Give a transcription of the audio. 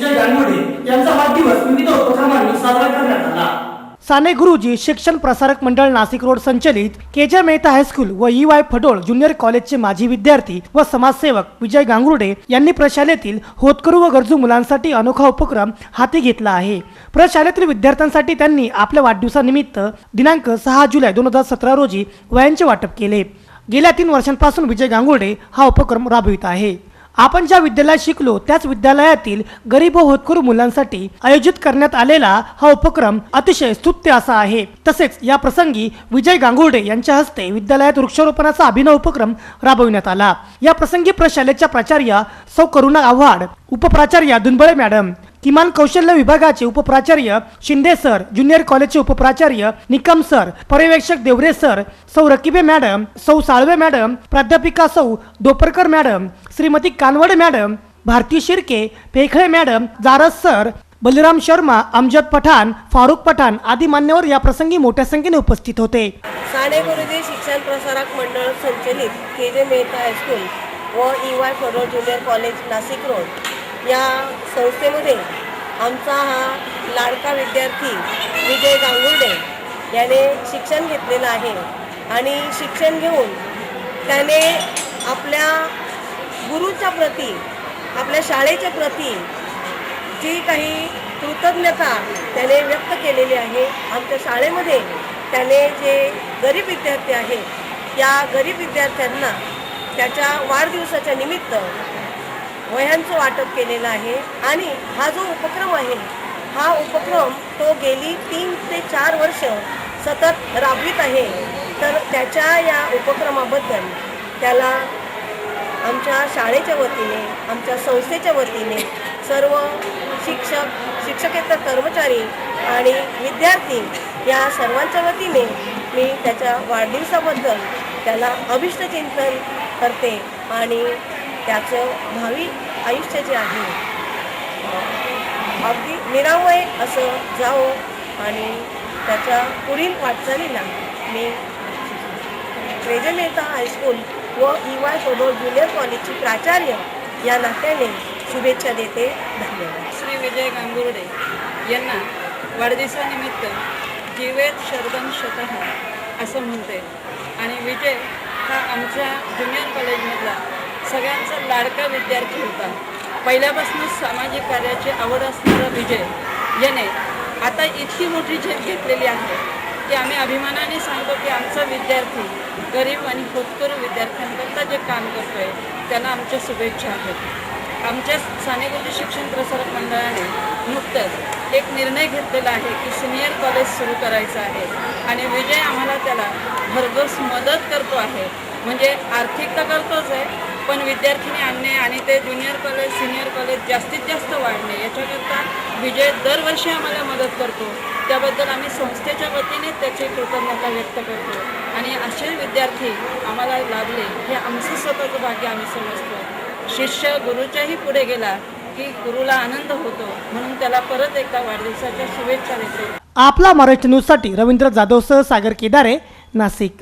विजय गांगुडे यांचा वाढदिवस विविध उपक्रमांनी साजरा करण्यात आला. साने गुरुजी शिक्षण प्रसारक मंडळ नाशिक रोड संचलित K J Mehta high school व ई वाय फडोळ ज्युनियर कॉलेजचे माजी विद्यार्थी व समाजसेवक विजय गांगुर्डे यांनी प्रशालेतील होतकरू व गरजू मुलांसाठी अनोखा उपक्रम हाती घेतला आहे. प्रशालेतील विद्यार्थ्यांसाठी त्यांनी आपल्या वाढदिवसानिमित्त दिनांक सहा जुलै दोन हजार सतरा रोजी वयांचे वाटप केले. गेल्या तीन वर्षांपासून विजय गांगुर्डे हा उपक्रम राबवित आहे. आपण ज्या विद्यालयात शिकलो त्याच विद्यालयातील गरीब व होतकरू मुलांसाठी आयोजित करण्यात आलेला हा उपक्रम अतिशय स्तुत्य असा आहे. तसेच या प्रसंगी विजय गांगुर्डे यांच्या हस्ते विद्यालयात वृक्षारोपणाचा अभिनव उपक्रम राबविण्यात आला. या प्रसंगी प्रशालेच्या प्राचार्य सौ करुणा आव्हाड उपप्राचार्य दुनबळे मॅडम किमान कौशल्य विभागाचे उपप्राचार्य शिंदे सर ज्युनियर कॉलेजचे उपप्राचार्य निकम सर पर्यवेक्षक देवरे सर सौ रकिबे मॅडम सौ साळवे मॅडम प्राध्यापिका सौ Doparkar madam Shrimati Kanvad madam Bharati Shirke Pekhale madam Jaras sir Baliram Sharma Amjad Pathan Farooq Pathan आदी मान्यवर या प्रसंगी मोठ्या संख्येने उपस्थित होते. साने गुरुजी शिक्षण प्रसारक मंडळ संचलित K J Mehta high school व E Y Phadol junior college Nashik road. या संस्थेमध्ये आमचा हा लाडका विद्यार्थी विजय गांगुर्डे याने शिक्षण घेतलेलं आहे. आणि शिक्षण घेऊन त्याने आपल्या गुरुच्या प्रती आपल्या शाळेच्या प्रती जी काही कृतज्ञता त्याने व्यक्त केलेली आहे. आमच्या शाळेमध्ये त्याने जे गरीब विद्यार्थी आहेत या गरीब विद्यार्थ्यांना त्याच्या वाढदिवसाच्या निमित्त वह्यांचं वाटप केलेलं आहे. आणि हा जो उपक्रम आहे हा उपक्रम तो गेली तीन ते चार वर्ष सतत राबवित आहे. तर त्याच्या या उपक्रमाबद्दल त्याला आमच्या शाळेच्या वतीने आमच्या संस्थेच्या वतीने सर्व शिक्षक शिक्षकेतर कर्मचारी आणि विद्यार्थी या सर्वांच्या वतीने मी त्याच्या वाढदिवसाबद्दल त्याला अभिष्टचिंतन करते आणि त्याचं भावी आयुष्य जे आहे अगदी निरामय असं जावो आणि त्याच्या पुढील वाटचालीला मी रेजे मेहता हायस्कूल व ई वाय सोडो ज्युनियर कॉलेजची प्राचार्य या नात्याने शुभेच्छा देते. धन्यवाद. श्री विजय गांगुर्डे यांना वाढदिवसानिमित्त जीवेत शरदन शतः असं म्हणते. आणि विजय हा आमच्या ज्युनियर कॉलेजमधला सगळ्यांचा लाडका विद्यार्थी होता पहिल्यापासूनच सामाजिक कार्याची आवड असणारा विजय याने आता इतकी मोठी झेप घेतलेली आहे की आम्ही अभिमानाने सांगतो की आमचा विद्यार्थी गरीब आणि होतकरू विद्यार्थ्यांकरता जे काम करतोय त्यांना आमच्या शुभेच्छा आहेत. आमच्या सानेगुरुजी शिक्षण प्रसारक मंडळाने नुकतंच एक निर्णय घेतलेला आहे की सिनियर कॉलेज सुरू करायचं आहे आणि विजय आम्हाला त्याला भरघोस मदत करतो आहे. म्हणजे आर्थिक तर करतोच आहे पण विद्यार्थीने आणणे आणि ते ज्युनियर कॉलेज सिनियर कॉलेज जास्तीत जास्त वाढणे याच्याकरता विजय दरवर्षी आम्हाला मदत करतो. त्याबद्दल आम्ही संस्थेच्या वतीने त्याची कृतज्ञता व्यक्त करतो. आणि असे विद्यार्थी आम्हाला लाभले हे आमचं स्वतःचं भाग्य आम्ही समजतो. शिष्य गुरुच्याही पुढे गेला की गुरुला आनंद होतो म्हणून त्याला परत एकदा वाढदिवसाच्या शुभेच्छा देतो. आपला महाराष्ट्र न्यूजसाठी रवींद्र जाधवसह सागर केदारे नाशिक.